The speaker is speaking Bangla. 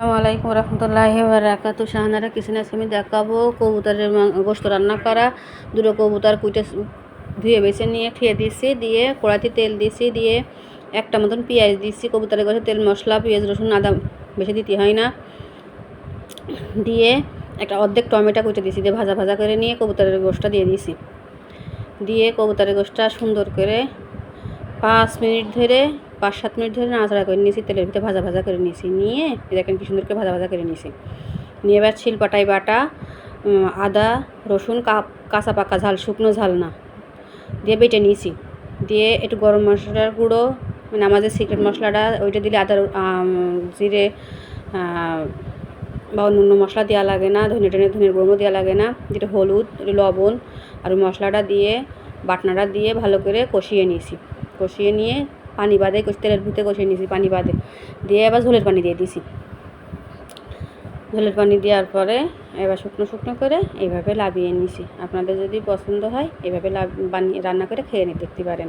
আসসালামু আলাইকুম রহমতুল্লাহ বারাকাতু শাহানারা কিচেনে আজকে আমি দেখাবো কবুতরের গোস্ত রান্না করা। দুটো কবুতর কুইটে ধুয়ে বেছে নিয়ে খেয়ে দিয়েছি দিয়ে কড়াইতে তেল দিয়েছি দিয়ে একটা মতন পেঁয়াজ দিয়েছি কবুতরের গোশে তেল, মশলা, পেঁয়াজ, রসুন, আদা বেশি দিতে হয় না। দিয়ে একটা অর্ধেক টমেটো কুচে দিয়েছি দিয়ে ভাজা ভাজা করে নিয়ে কবুতরের গোশটা দিয়ে দিয়েছি দিয়ে কবুতরের গোশটা সুন্দর করে পাঁচ মিনিট ধরে পাঁচ সাত মিনিট ধরে নাড়াচাড়া করে নিয়েছি, তেলের ভিতরে ভাজা ভাজা করে নিয়েছি। নিয়ে দেখেন কি সুন্দর করে ভাজা ভাজা করে নিয়েছি। নিয়ে এবার ছিল শিলপাটায় বাটা আদা, রসুন কাঁচা পাকা ঝাল, শুকনো ঝাল না। দিয়ে বেটে নিয়েছি। দিয়ে একটু গরম মশলার গুঁড়ো মানে আমাদের সিক্রেট মশলাটা, ওইটা দিলে আদা জিরে বা অন্য মশলা দেওয়া লাগে না, ধনে টনে ধনের গুঁড়ো দেওয়া লাগে না। যেটা হলুদ লবণ আর মশলাটা দিয়ে, বাটনাটা দিয়ে ভালো করে কষিয়ে নিয়েছি। কষিয়ে নিয়ে পানি বাদে তেলের ভিতরে কষিয়ে নিয়েছি পানি বাদে। দিয়ে এবার ঝোলের পানি দিয়ে দিয়েছি ঝোলের পানি দেওয়ার পরে এবার শুকনো শুকনো করে এইভাবে লাভিয়ে নিয়েছি আপনাদের যদি পছন্দ হয় এভাবে লাভ বানিয়ে রান্না করে খেয়ে নিতে দেখতে পারেন।